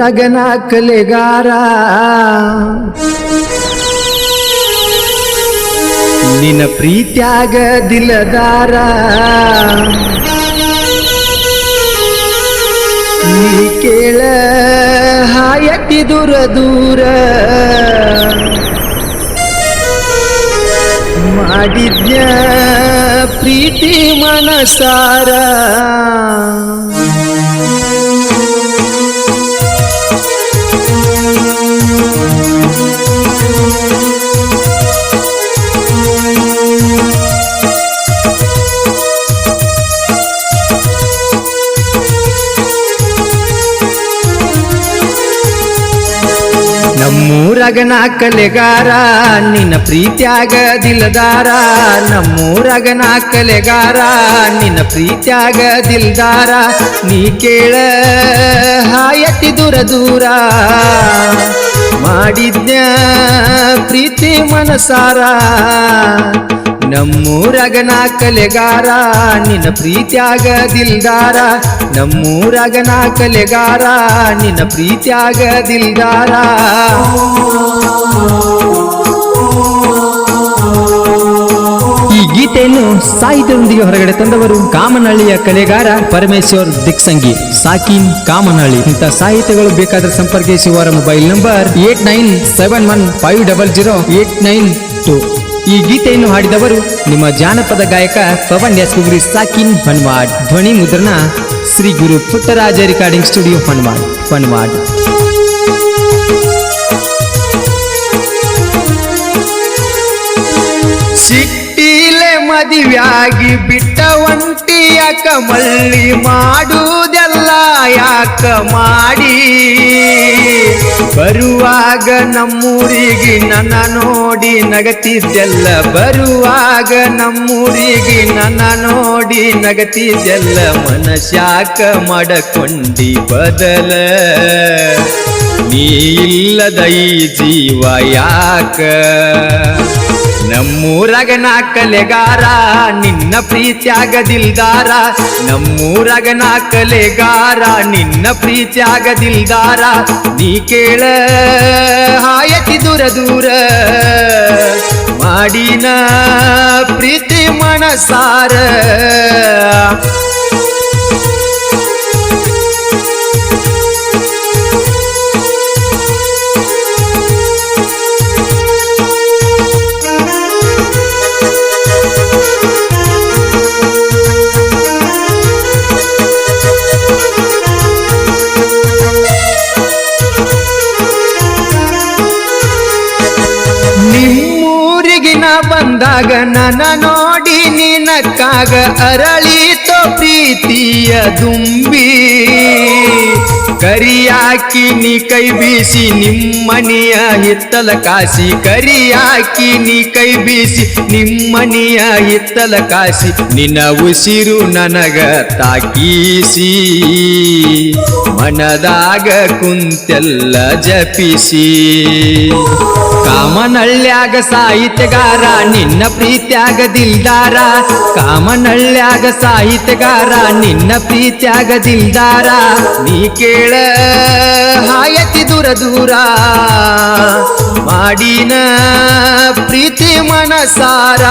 ನಮ್ಮೂರಗನ ಕಲೆಗಾರ. ನಿನ್ನ ಪ್ರೀತ್ಯಾಗ ದಿಲದಾರ ನೀ ಕೇಳ ಹಾಯಟ್ಟಿ ದೂರ ದೂರ. ಮಾಡಿದ್ಯ ಪ್ರೀತಿ ಮನಸಾರ. ನಮ್ಮೂರಗನ ಕಲೆಗಾರ, ನಿನ್ನ ಪ್ರೀತ್ಯಾಗ ದಿಲ್ದಾರ ನಮ್ಮೂರಗನ ಕಲೆಗಾರ, ನಿನ್ನ ಪ್ರೀತ್ಯಾಗ ದಿಲ್ದಾರ ನೀ ಕೇಳ ಹಾಯತಿ ದೂರ ದೂರ. ಮಾಡಿದ್ಯ ಪ್ರೀತಿ ಮನಸಾರ ನಮ್ಮೂರಗನ ಕಲೆಗಾರ ನಿನ್ನ ಪ್ರೀತ್ಯಾಗ ದಿಲ್ದಾರ ನಮ್ಮೂರಗನ ಕಲೆಗಾರ ನಿನ್ನ ಪ್ರೀತ್ಯಾಗ ದಿಲ್ದಾರ ಗೀತೆಯನ್ನು ಸಾಹಿತ್ಯದೊಂದಿಗೆ ಹೊರಗಡೆ ತಂದವರು ಕಾಮನಹಳ್ಳಿಯ ಕಲೆಗಾರ ಪರಮೇಶ್ವರ್ ದಿಕ್ಸಂಗಿ. ಸಾಕಿನ್ ಕಾಮನಹಳ್ಳಿ. ಇಂಥ ಸಾಹಿತ್ಯಗಳು ಬೇಕಾದರೆ ಸಂಪರ್ಕಿಸಿ ಅವರ mobile number eight nine seven one five double zero eight nine two. ಈ ಗೀತೆಯನ್ನು ಹಾಡಿದವರು ನಿಮ್ಮ ಜಾನಪದ ಗಾಯಕ ಪವನ್ ಯಾಸ್ಕುಗುರಿ ಸಾಕಿನ್ ಫನ್ವಾಡ್ ಧ್ವನಿ ಮುದ್ರಣ ಶ್ರೀ ಗುರು ಪುಟ್ಟರಾಜ ರೆಕಾರ್ಡಿಂಗ್ ಸ್ಟುಡಿಯೋ ಫನ್ವಾಡ್ ಫನ್ವಾಡ್ ಸಿಟ್ಟಿಲೆ ಮದುವೆಯಾಗಿ ಬಿಟ್ಟ ಒಂಟಿ ಯಾಕ ಮಲ್ಲಿ ಮಾಡುವುದೆಲ್ಲ ಯಾಕ ಮಾಡಿ? ಬರುವಾಗ ನಮ್ಮೂರಿಗೆ ನನ್ನ ನೋಡಿ ನಗತಿದ್ದೆಲ್ಲ, ಬರುವಾಗ ನಮ್ಮೂರಿಗೆ ನನ್ನ ನೋಡಿ ನಗತಿದ್ದೆಲ್ಲ ಮನಶಾಕ ಮಡಕೊಂಡಿ ಬದಲ. ನೀ ಇಲ್ಲದ ಜೀವ ಯಾಕ? ನಮ್ಮೂರಗನ ಕಲೆಗಾರ, ನಿನ್ನ ಪ್ರೀತಿಯಾಗದಿಲ್ದಾರ. ದಿಲ್ದಾರ ನಾ ಕಲೆಗಾರ, ನಿನ್ನ ಪ್ರೀತಿಯಾಗದಿಲ್ದಾರ. ನೀ ಕೇಳ ಹಾಯತಿ ದೂರ ದೂರ, ಮಾಡಿನ ಪ್ರೀತಿ ಮನಸಾರ. ಬಂದಾಗ ನನ ನೋಡಿ ನಿನಕ್ಕಾಗ ಅರಳಿತೋ ಪ್ರೀತಿಯ ದುಂಬಿ. ಕರಿಯಾಕಿ ನೀ ಕೈ ಬೀಸಿ ನಿಮ್ಮನಿಯ ಹಿತ್ತಲ ಕಾಸಿ. ಕರಿಯಾಕಿ ನೀ ಕೈ ಬೀಸಿ ನಿಮ್ಮನಿಯ ಹಿತ್ತಲ ಕಾಸಿ. ನಿನ್ನ ಉಸಿರು ನನಗ ತಾಕೀಸಿ. ಮನದಾಗ ಕುಂತೆಲ್ಲ ಜಪಿಸಿ. ಕಾಮನಳ್ಳ್ಯಾಗ ಸಾಹಿತ್ಯಗಾರ, ನಿನ್ನ ಪ್ರೀತ್ಯಾಗ ದಿಲ್ದಾರ. ಕಾಮನಳ್ಳ್ಯಾಗ ಸಾಹಿತ್ಯಗಾರ, ನಿನ್ನ ಪ್ರೀತ್ಯಾಗ ದಿಲ್ದಾರ. ನೀ ಕೇಳ ಹಾಯತಿ ದೂರ ದೂರ ಮಾಡಿನ ಪ್ರೀತಿ ಮನಸಾರ.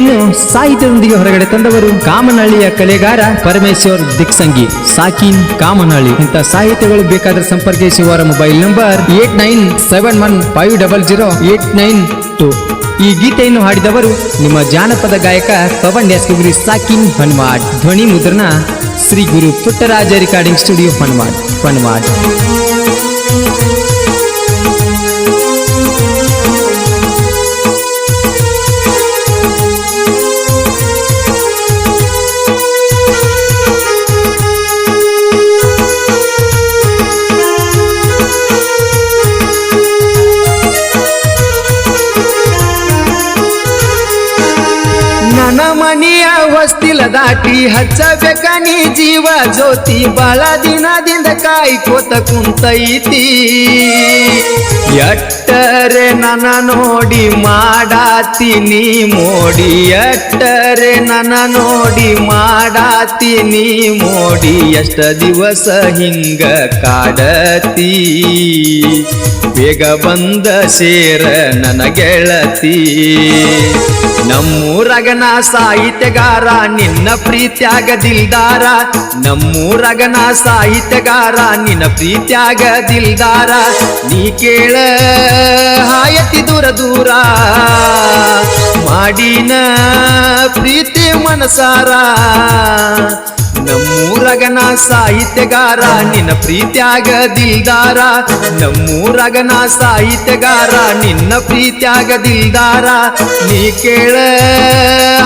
ಈ ಗೀತೆಯನ್ನು ಸಾಹಿತ್ಯದೊಂದಿಗೆ ಹೊರಗಡೆ ತಂದವರು ಕಾಮನಹಳ್ಳಿಯ ಕಲೆಗಾರ ಪರಮೇಶ್ವರ್ ದಿಕ್ಸಂಗಿ. ಸಾಕಿನ್ ಕಾಮನಹಳ್ಳಿ. ಇಂಥ ಸಾಹಿತ್ಯಗಳು ಬೇಕಾದ್ರೆ ಸಂಪರ್ಕಿಸಿ ಅವರ mobile number eight nine seven one five double zero eight nine two. ಈ ಗೀತೆಯನ್ನು ಹಾಡಿದವರು ನಿಮ್ಮ ಜಾನಪದ ಗಾಯಕ ಪವನ್ ಯಾಸ್ಕಗುರಿ ಸಾಕಿನ್ ಹನುಮಾಡ್ ಧ್ವನಿ ಮುದ್ರಣ, ಶ್ರೀ ಗುರು ಪುಟ್ಟರಾಜ ರೆಕಾರ್ಡಿಂಗ್ ಸ್ಟುಡಿಯೋ ಹನುಮಾಡ್ ಫನ್ವಾಡ್ ನನ್ನ ಮನಿಯ ಹೊಸ್ತಿಲ ದಾಟಿ ಹಚ್ಚಬೇಕ ನೀ ಜೀವ ಜ್ಯೋತಿ. ಬಾಳ ದಿನದಿಂದ ಕಾಯ್ಕೋತ ಕುಂತೈತಿ. ಎಟ್ಟರೆ ನನ ನೋಡಿ ಮಾಡಾತೀನಿ ಮೋಡಿ. ಎಟ್ಟರೆ ನನ ನೋಡಿ ಮಾಡಾತೀನಿ ಮೋಡಿ. ಎಷ್ಟ ದಿವಸ ಹಿಂಗ ಕಾಡತಿ. ಬೇಗ ಬಂದ ಸೇರ ನನ ಗೆಳತಿ. ನಮ್ಮೂರಗನ ಸಾಹಿತ್ಯಗಾರ, ನಿನ್ನ ಪ್ರೀತ್ಯಾಗ ದಿಲ್ದಾರ ನಮ್ಮೂರಗನ ಸಾಹಿತ್ಯಗಾರ, ನಿನ್ನ ಪ್ರೀತ್ಯಾಗ ದಿಲ್ದಾರ ನೀ ಕೇಳ ಹಾಯತಿ ದೂರ ದೂರ, ಮಾಡಿನ ಪ್ರೀತಿ ಮನಸಾರ. ನಮ್ಮೂರಗನ ಸಾಹಿತ್ಯಗಾರ, ನಿನ್ನ ಪ್ರೀತ್ಯಾಗ ದಿಲ್ದಾರ ನಮ್ಮೂರಗನ ಸಾಹಿತ್ಯಗಾರ, ನಿನ್ನ ಪ್ರೀತ್ಯಾಗ ದಿಲ್ದಾರ ನೀ ಕೇಳ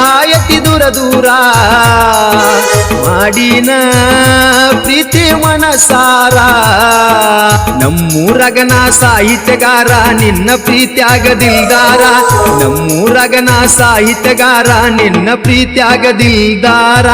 ಆಯತಿ ದೂರ ದೂರ. ಮಾಡಿನ ಪ್ರೀತಿ ಮನಸಾರ. ನಮ್ಮೂರಗನ ಸಾಹಿತ್ಯಗಾರ, ನಿನ್ನ ಪ್ರೀತ್ಯಾಗ ದಿಲ್ದಾರ ನಮ್ಮೂರಗನ ಸಾಹಿತ್ಯಗಾರ, ನಿನ್ನ ಪ್ರೀತ್ಯಾಗ ದಿಲ್ದಾರ